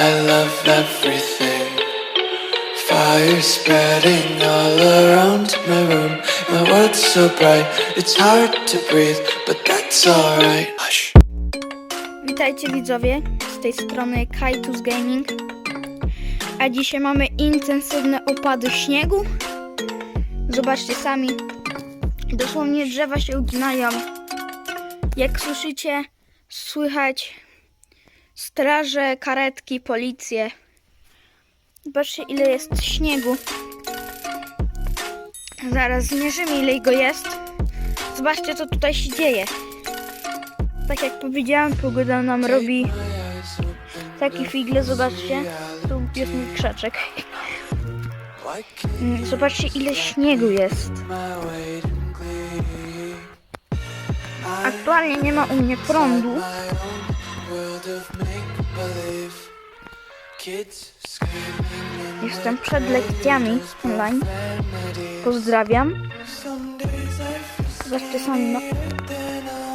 I love everything. Fire spreading all around my room. My world's so bright, it's hard to breathe, but that's alright. Hush. Witajcie widzowie, z tej strony Kaitus Gaming. A dzisiaj mamy intensywne opady śniegu. Zobaczcie sami, dosłownie drzewa się uginają. Jak słyszycie, słychać straże, karetki, policję. Zobaczcie ile jest śniegu. Zaraz zmierzymy ile go jest. Zobaczcie co tutaj się dzieje. Tak jak powiedziałam, pogoda nam robi taki figle, zobaczcie. Tu jest mój krzaczek. Mm, Zobaczcie ile śniegu jest. Aktualnie nie ma u mnie prądu. Jestem przed lekcjami online. Pozdrawiam. Zobaczcie sami, no.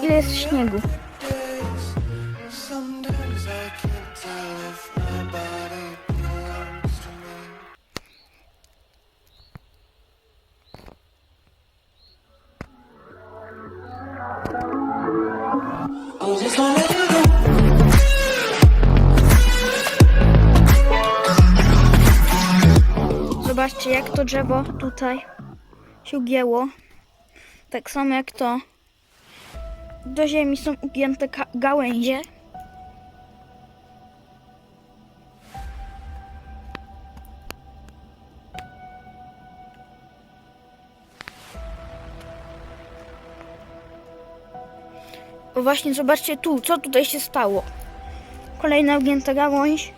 Ile jest śniegu. To drzewo tutaj się ugięło. Tak samo jak to do ziemi są ugięte gałęzie. Właśnie zobaczcie tu, co tutaj się stało. Kolejna ugięta gałąź.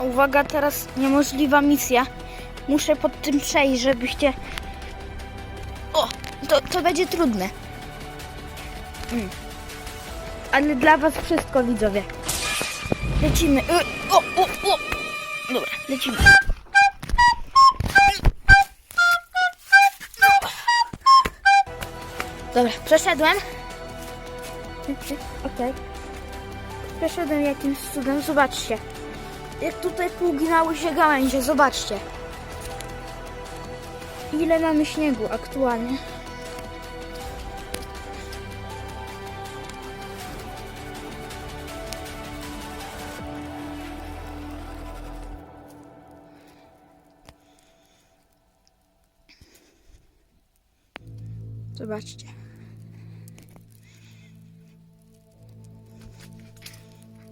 Uwaga, teraz niemożliwa misja. Muszę pod tym przejść, żebyście... O, to, to będzie trudne. Mm. Ale dla was wszystko, widzowie. Lecimy. Y, O, o, o. Dobra, lecimy. Dobra, przeszedłem. Okej. Przeszedłem jakimś cudem, zobaczcie. Jak tutaj pouginały się gałęzie, zobaczcie. Ile mamy śniegu aktualnie. Zobaczcie.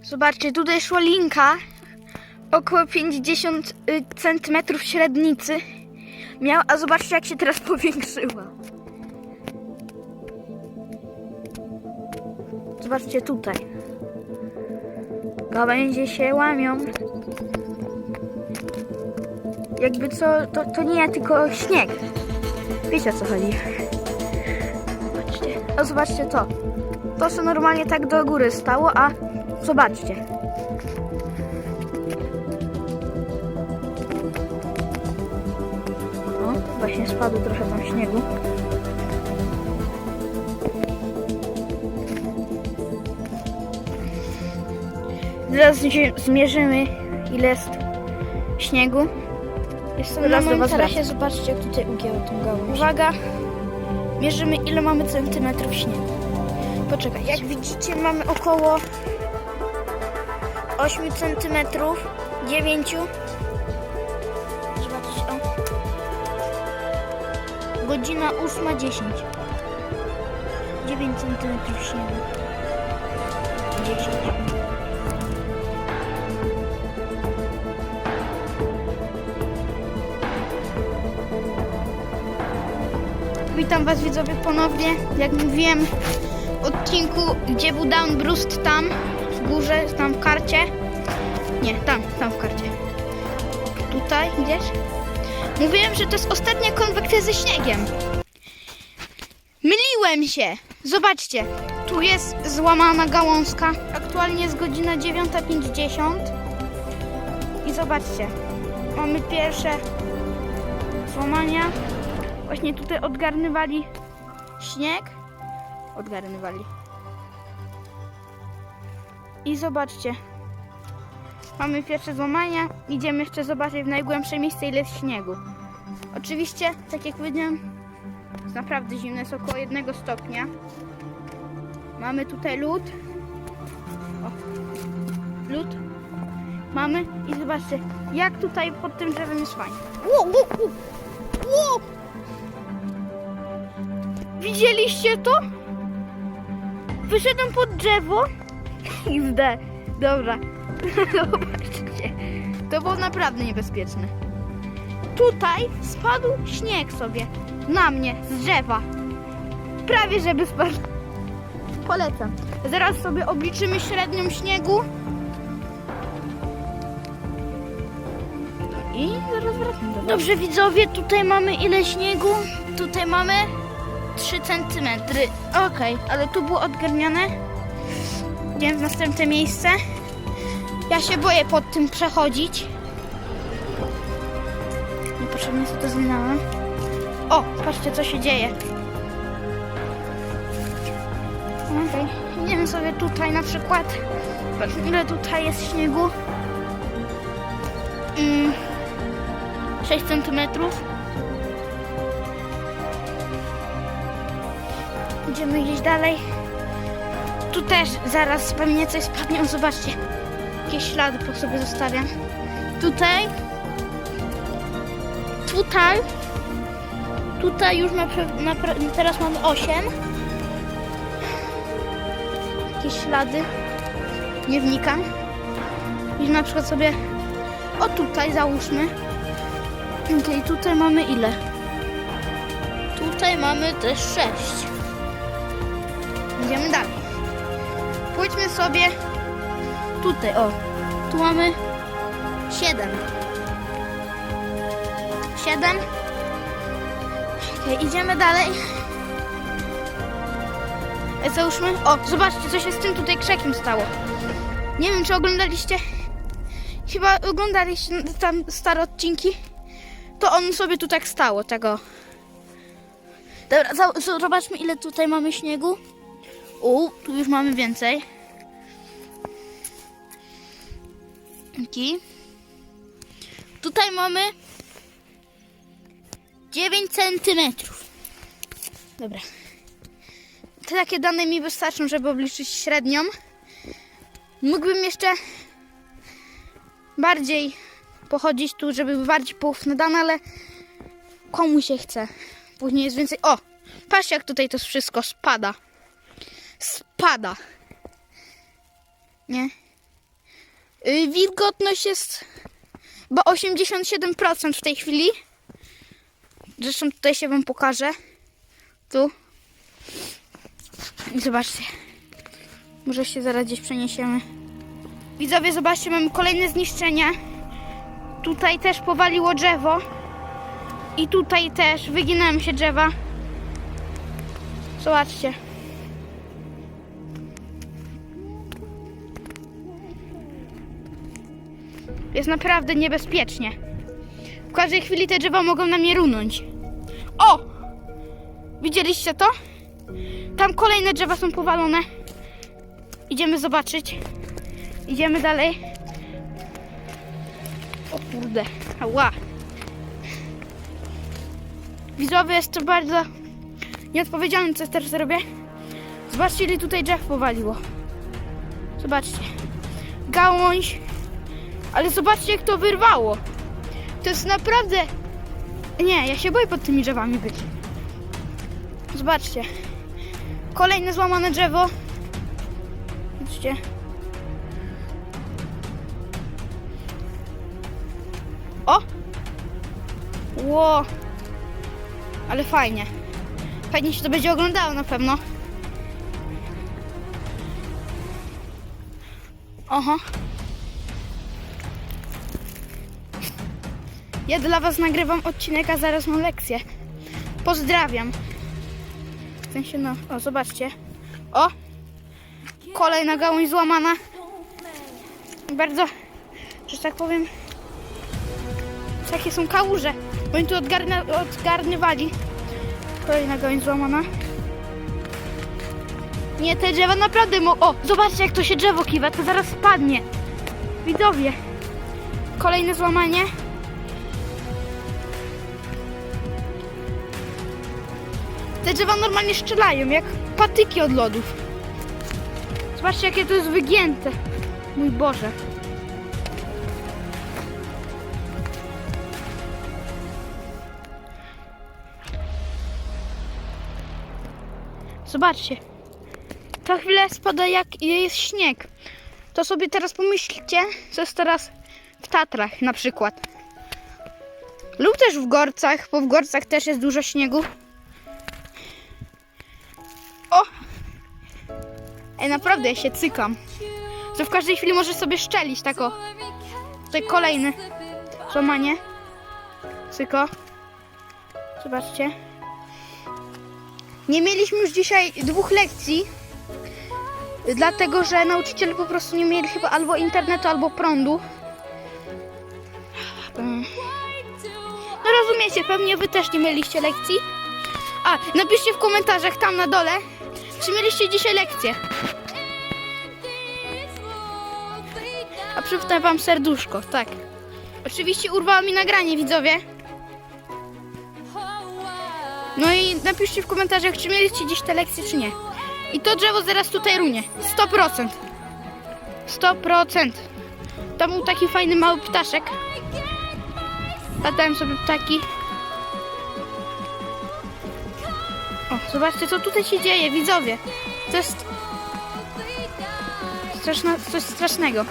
Zobaczcie, tutaj szła linka około 50 cm średnicy miała, a zobaczcie jak się teraz powiększyła. Zobaczcie tutaj. Gałęzie się łamią. Jakby co, to, to nie tylko śnieg. Wiecie o co chodzi. Zobaczcie. A zobaczcie to. To się normalnie tak do góry stało, a zobaczcie. Spadło trochę tam śniegu. Zaraz zmierzymy, ile jest śniegu. Jestem na Zaraz do moim tarasie, zobaczcie jak tutaj ugięło tą gałąź. Uwaga, mierzymy ile mamy centymetrów śniegu. Poczekaj, jak widzicie mamy około 8 centymetrów, 9. Godzina 8.10. 9 centymetrów śniegu. 10. Witam Was widzowie ponownie. Jak mówiłem w odcinku, gdzie był Down Brust, tam w górze, tam w karcie. Nie, tam, tam w karcie. Tutaj gdzieś. Mówiłem, że to jest ostatnia konwekcja ze śniegiem. Myliłem się. Zobaczcie. Tu jest złamana gałązka. Aktualnie jest godzina 9.50. I zobaczcie, mamy pierwsze złamania. Właśnie tutaj odgarnywali śnieg. Odgarnywali. I zobaczcie, mamy pierwsze złamania. Idziemy jeszcze zobaczyć w najgłębsze miejsce, ile jest śniegu. Oczywiście, tak jak powiedziałem, jest naprawdę zimno, jest około jednego stopnia. Mamy tutaj lód. O, lód. Mamy i zobaczcie, jak tutaj pod tym drzewem jest fajnie. Ło, ło. Widzieliście to? Wyszedłem pod drzewo. XD. Dobra. Zobaczcie. To było naprawdę niebezpieczne. Tutaj spadł śnieg sobie. Na mnie, z drzewa. Prawie żeby spadł. Polecam. Zaraz sobie obliczymy średnią śniegu. I zaraz wracam do Dobrze widzowie, tutaj mamy ile śniegu? Tutaj mamy 3 cm. Okej, ale tu było odgarniane. Idziemy w następne miejsce. Ja się boję pod tym przechodzić. Niepotrzebnie sobie to zmieniałem. O, patrzcie co się dzieje. Okej, idziemy sobie tutaj na przykład. Patrz, ile tutaj jest śniegu. Mm, 6 centymetrów. Idziemy gdzieś dalej. Tu też zaraz pewnie coś spadnie. Zobaczcie. Jakieś ślady po sobie zostawiam. Tutaj. Tutaj. Tutaj już na, na, teraz mamy 8. Jakieś ślady. Nie wnikam. I na przykład sobie. O tutaj załóżmy. Okej, tutaj mamy ile? Tutaj mamy też 6. Idziemy dalej. Pójdźmy sobie tutaj, o. Tu mamy 7. 7. Okej, idziemy dalej. E, Załóżmy. O, zobaczcie, co się z tym tutaj krzakiem stało. Nie wiem, czy oglądaliście. Chyba oglądaliście tam stare odcinki. To on sobie tu tak stało, tego. Dobra, zobaczmy, ile tutaj mamy śniegu. U, tu już mamy więcej. Tutaj mamy 9 centymetrów. Dobra. Te takie dane mi wystarczą, żeby obliczyć średnią. Mógłbym jeszcze bardziej pochodzić tu, żeby bardziej poufne dane, ale komu się chce. Później jest więcej. O! Patrzcie, jak tutaj to wszystko spada. Spada. Nie? Yy, wilgotność jest chyba 87% w tej chwili. Zresztą tutaj się wam pokażę. Tu. Zobaczcie. Może się zaraz gdzieś przeniesiemy. Widzowie, zobaczcie, mamy kolejne zniszczenia. Tutaj też powaliło drzewo. I tutaj też wyginęły się drzewa. Zobaczcie. Jest naprawdę niebezpiecznie. W każdej chwili te drzewa mogą na mnie runąć. O! Widzieliście to? Tam kolejne drzewa są powalone. Idziemy zobaczyć. Idziemy dalej. O kurde. Ała. Widzowie, jest to bardzo nieodpowiedzialne, co teraz robię. Zobaczcie, ile tutaj drzew powaliło. Zobaczcie. Gałąź. Ale zobaczcie, jak to wyrwało. To jest naprawdę... Nie, ja się boję pod tymi drzewami być. Zobaczcie. Kolejne złamane drzewo. Widzicie? O! Ło! Ale fajnie. Fajnie się to będzie oglądało na pewno. Oho. Ja dla Was nagrywam odcinek, a zaraz mam lekcję. Pozdrawiam. W sensie, no, o, zobaczcie. O, Kolejna gałąź złamana. Bardzo, że tak powiem, takie są kałuże. Oni tu odgarnia. Kolejna gałąź złamana. Nie, te drzewa naprawdę mo... O, zobaczcie jak to się drzewo kiwa, to zaraz spadnie. Widzowie. Kolejne złamanie. Te drzewa normalnie strzelają, jak patyki od lodów. Zobaczcie, jakie to jest wygięte. Mój Boże. Zobaczcie. To chwilę spada jak jest śnieg. To sobie teraz pomyślcie, co jest teraz w Tatrach na przykład. Lub też w Gorcach, bo w Gorcach też jest dużo śniegu. Naprawdę, ja się cykam. To w każdej chwili może sobie szczelić, tak o. Tutaj kolejny złamanie. Cyko. Zobaczcie. Nie mieliśmy już dzisiaj dwóch lekcji, dlatego że nauczyciele po prostu nie mieli chyba albo internetu, albo prądu. No rozumiecie, pewnie wy też nie mieliście lekcji. A, napiszcie w komentarzach tam na dole, czy mieliście dzisiaj lekcję. A przypnę wam serduszko, tak. Oczywiście urwała mi nagranie, widzowie. No i napiszcie w komentarzach, czy mieliście dziś te lekcje, czy nie. I to drzewo zaraz tutaj runie. 100%. 100%. Tam był taki fajny mały ptaszek. Latałem sobie ptaki. Zobaczcie, co tutaj się dzieje, widzowie. To jest coś strasznego.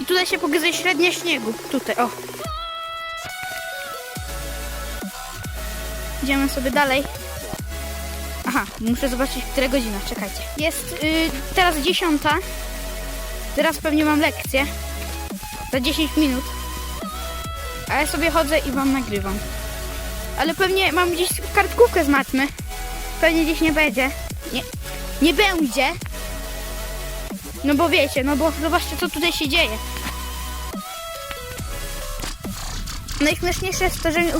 I tutaj się pokazuje średnia śniegu. Tutaj, o. Idziemy sobie dalej. Aha, muszę zobaczyć, która godzina. Czekajcie. Jest y, teraz dziesiąta. Teraz pewnie mam lekcję. Za 10 minut. A ja sobie chodzę i wam nagrywam. Ale pewnie mam gdzieś kartkówkę z matmy. Pewnie gdzieś nie będzie. Nie, nie będzie. No bo wiecie, no bo zobaczcie co tutaj się dzieje. Najśmieszniejsze jest to, że mi y,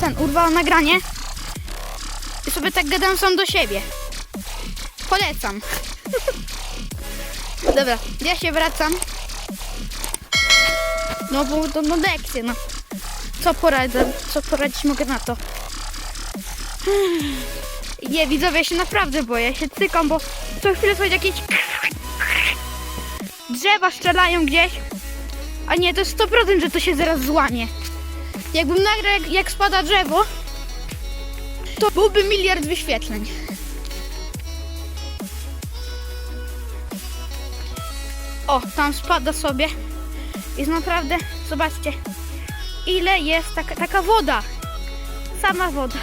ten urwało nagranie. I sobie tak gadam sam do siebie. Polecam. Dobra, ja się wracam. No bo to no lekcje, no. Co poradzę, co poradzić mogę na to? Nie, widzowie, ja się naprawdę boję, ja się cykam, bo co chwilę słychać jakieś drzewa strzelają gdzieś. A nie, to jest 100%, że to się zaraz złamie. Jakbym nagrał, jak, jak spada drzewo, to byłby miliard wyświetleń. O, tam spada sobie. Jest naprawdę, zobaczcie, ile jest taka, taka woda. Sama woda.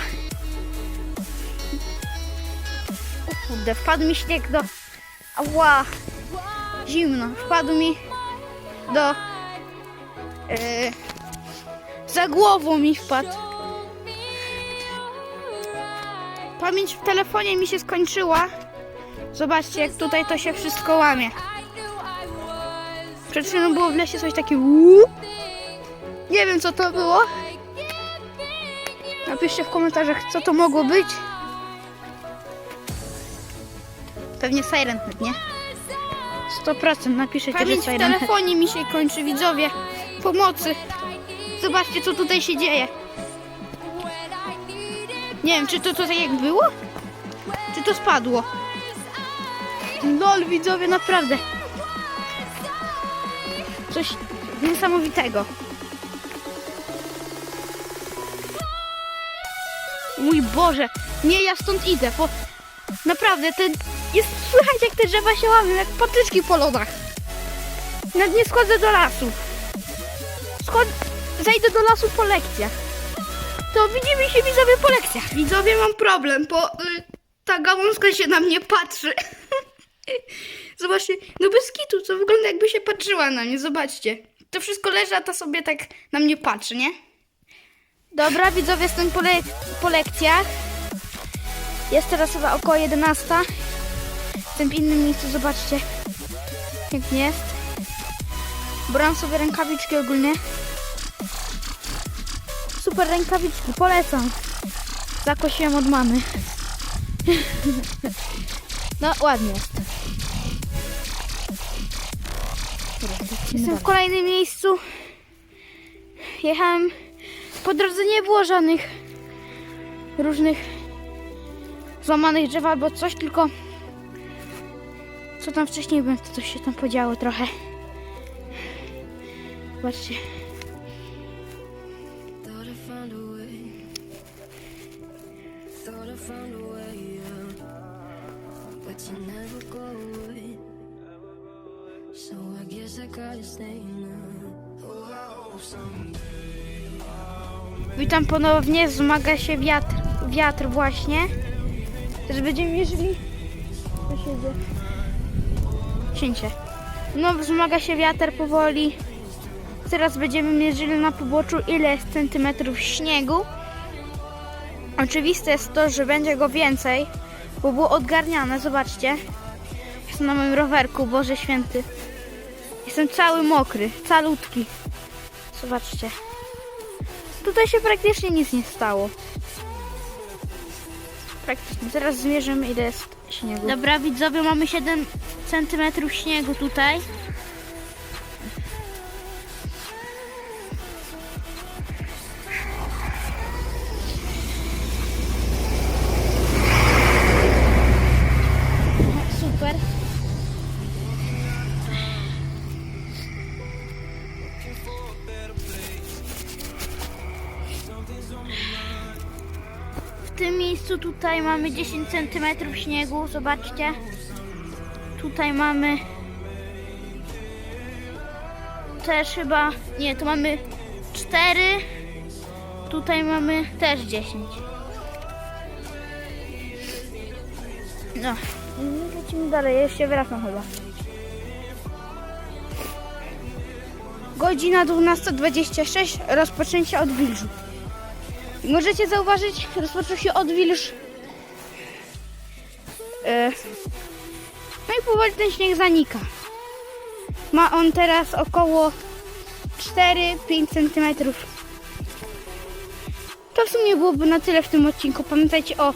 Kurde, wpadł mi śnieg do... Ała, zimno. Wpadł mi do... Yy, za głową mi wpadł. Pamięć w telefonie mi się skończyła. Zobaczcie, jak tutaj to się wszystko łamie. Przed chwilą było w lesie coś takiego. Nie wiem, co to było. Napiszcie w komentarzach, co to mogło być. Pewnie Silent Net, nie? 100% napiszecie, Pamięć że Silent w telefonie mi się kończy, widzowie. Pomocy. Zobaczcie, co tutaj się dzieje. Nie wiem, czy to tutaj jak było? Czy to spadło? Lol, widzowie, naprawdę. Coś niesamowitego. Mój Boże, nie, ja stąd idę, bo naprawdę, ten, jest słychać jak te drzewa się łamią, jak patyczki po lodach. Nawet nie schodzę do lasu. Schod... Zajdę do lasu po lekcjach. To widzimy się widzowie po lekcjach. Widzowie mam problem, bo y, ta gałązka się na mnie patrzy. Zobaczcie, no bez kitu, to wygląda jakby się patrzyła na mnie, zobaczcie. To wszystko leży, a ta sobie tak na mnie patrzy, nie? Dobra, widzowie, jestem po, le- po lekcjach. Jest teraz chyba około 11. jestem w innym miejscu, zobaczcie. Pięknie jest. Brałam sobie rękawiczki ogólnie. Super rękawiczki, polecam. Zakosiłem od mamy. No, ładnie jest. Jestem w kolejnym miejscu. Jechałem. Po drodze nie było żadnych różnych złamanych drzew albo coś, tylko co tam wcześniej byłem, to się tam podziało trochę. Zobaczcie. Witam ponownie, wzmaga się wiatr, wiatr właśnie. Też będziemy mierzyli. Co się dzieje? Cięcie. No, wzmaga się wiatr powoli. Teraz będziemy mierzyli na poboczu ile jest centymetrów śniegu. Oczywiste jest to, że będzie go więcej, bo było odgarniane, zobaczcie. Jestem na moim rowerku, Boże Święty. Jestem cały mokry, calutki. Zobaczcie. Tutaj się praktycznie nic nie stało. Praktycznie. Zaraz zmierzymy ile jest śniegu. Dobra widzowie, mamy 7 cm śniegu tutaj. Tutaj mamy 10 cm śniegu, zobaczcie. Tutaj mamy też chyba, nie, tu mamy 4. Tutaj mamy też 10. No, lecimy dalej, jeszcze wracam chyba. Godzina 12.26, rozpoczęcie od wilżu. Możecie zauważyć, rozpoczął się odwilż. E, No i powoli ten śnieg zanika. Ma on teraz około 4-5 cm. To w sumie byłoby na tyle w tym odcinku. Pamiętajcie o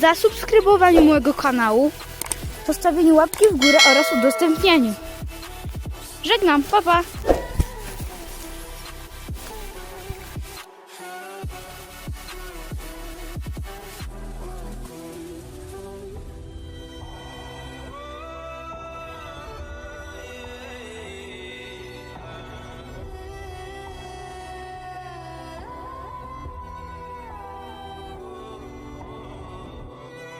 zasubskrybowaniu mojego kanału, zostawieniu łapki w górę oraz udostępnieniu. Żegnam, pa pa!